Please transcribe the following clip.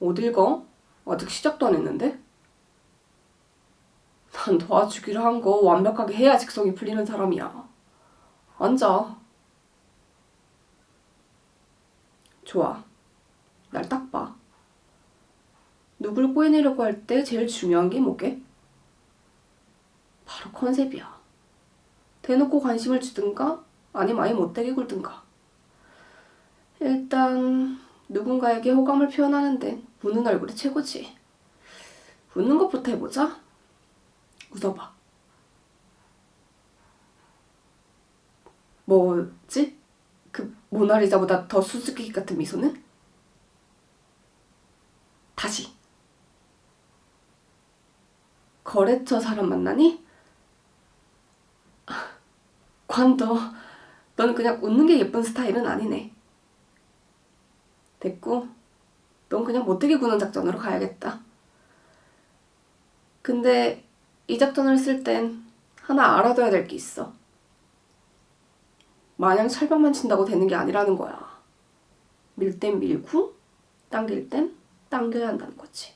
어딜 가? 아직 시작도 안 했는데? 난 도와주기로 한 거 완벽하게 해야 직성이 풀리는 사람이야. 앉아. 좋아. 날 딱 봐. 누굴 꼬해내려고 할 때 제일 중요한 게 뭐게? 바로 컨셉이야. 대놓고 관심을 주든가 아니면 아예 못되게 굴든가. 일단 누군가에게 호감을 표현하는데 웃는 얼굴이 최고지. 웃는 것부터 해보자. 웃어봐. 뭐지? 그 모나리자보다 더 수수께끼 같은 미소는? 다시. 거래처 사람 만나니? 관도, 넌 그냥 웃는 게 예쁜 스타일은 아니네. 됐고, 넌 그냥 못되게 구는 작전으로 가야겠다. 근데 이 작전을 쓸 땐 하나 알아둬야 될 게 있어. 마냥 철벽만 친다고 되는 게 아니라는 거야. 밀 땐 밀고, 당길 땐 당겨야 한다는 거지.